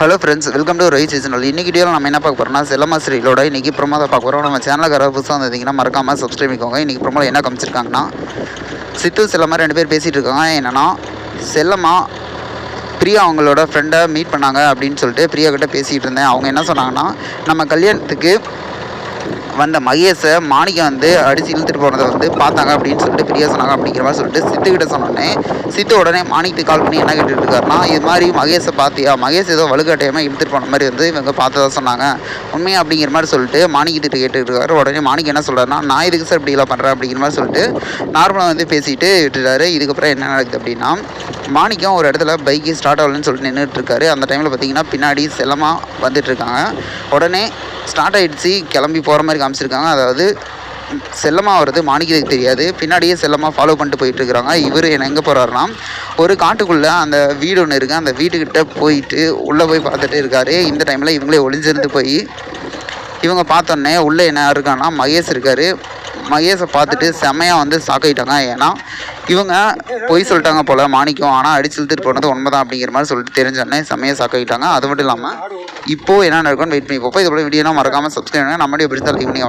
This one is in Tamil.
Hello friends welcome to rice seasonal இன்றைக்கி வீடியோவில் நம்ம என்ன பார்க்க போகிறோம்னா செல்லம்மா இன்றைக்கி ப்ரொமோ தான் பார்க்க போகிறோம் நம்ம சேனலுக்கு புதுசாக வந்ததுங்கன்னா மறக்காமல் சப்ஸ்கிரைப் பண்ணிக்கோங்க. இன்றைக்கி ப்ரொமோவில் என்ன காமிச்சிருக்காங்கன்னா சித்து செல்லம்மா ரெண்டு பேர் பேசிகிட்டு இருக்காங்க. என்னென்னா செல்லம்மா பிரியா அவங்களோட ஃப்ரெண்டை மீட் பண்ணாங்க அப்படின்னு சொல்லிட்டு பிரியா கிட்ட பேசிகிட்டு இருந்தேன். அவங்க என்ன சொன்னாங்கன்னா நம்ம கல்யாணத்துக்கு வந்த மகேஷை மாணிக்கம் வந்து அடித்து இழுத்துட்டு போனதை வந்து பார்த்தாங்க அப்படின்னு சொல்லிட்டு பிரியா சொன்னாங்க அப்படிங்கிற மாதிரி சொல்லிட்டு சித்துக்கிட்ட சொன்னோடனே சித்து உடனே மாணிக்கத்துக்கு கால் பண்ணி என்ன கேட்டுட்டு இருக்காருன்னா இது மாதிரி மகேஷை பார்த்தியா? மகேஷ் ஏதோ வலுக்கட்டாயமாக இழுத்துட்டு போன மாதிரி வந்து இவங்க பார்த்ததா சொன்னாங்க. உண்மையாக அப்படிங்கிற மாதிரி சொல்லிட்டு மாணிக்கத்திட்ட கேட்டுட்டு இருக்காரு. உடனே மாணிக்கம் என்ன சொல்கிறாருன்னா நான் இதுக்கு சார் இப்படிலாம் பண்ணுறேன் அப்படிங்கிற மாதிரி சொல்லிட்டு நார்மலாக வந்து பேசிட்டு விட்டுட்டாரு இதுக்கப்புறம் என்ன நடக்குது அப்படின்னா மாணிக்கம் ஒரு இடத்துல பைக்கு ஸ்டார்ட் ஆகலன்னு சொல்லிட்டு நின்றுட்டு இருக்காரு. அந்த டைமில் பார்த்தீங்கன்னா பின்னாடி செல்லமாக வந்துட்டு இருக்காங்க. உடனே ஸ்டார்ட் ஆகிடுச்சு கிளம்பி போகிற மாதிரி காமிச்சிருக்காங்க. அதாவது செல்லமாக வருது மாணிக்கிறதுக்கு தெரியாது. பின்னாடியே செல்லமாக ஃபாலோ பண்ணிட்டு போயிட்டு இருக்கிறாங்க. இவர் என்ன எங்கே போகிறாருன்னா ஒரு காட்டுக்குள்ளே அந்த வீடு ஒன்று இருக்குது அந்த வீட்டுக்கிட்ட போயிட்டு உள்ளே போய் பார்த்துட்டு இருக்காரு. இந்த டைமில் இவங்களே ஒளிஞ்சிருந்து போய் இவங்க பார்த்தோன்னே உள்ளே என்ன இருக்கான்னா மகேஷ் இருக்காரு. மகேஷை பார்த்துட்டு செமையாக வந்து சாக்காயிட்டாங்க ஏன்னா இவங்க பொய் சொல்லிட்டாங்க போல் மாணிக்கம் ஆனால் அடிச்சு இழுத்துட்டு போனது உண்மைதான் அப்படிங்கிற மாதிரி சொல்லிட்டு தெரிஞ்சோடனே செமையாக சாக்காயிட்டாங்க அது மட்டும் இல்லாமல் இப்போது என்ன நடக்கும்னு வெயிட் பண்ணி பார்ப்போம். இதோட வீடியோலாம் மறக்காமல் சப்ஸ்கிரைப் பண்ணுங்கள் நம்மளுடைய பிடித்த லைவ் பண்ணி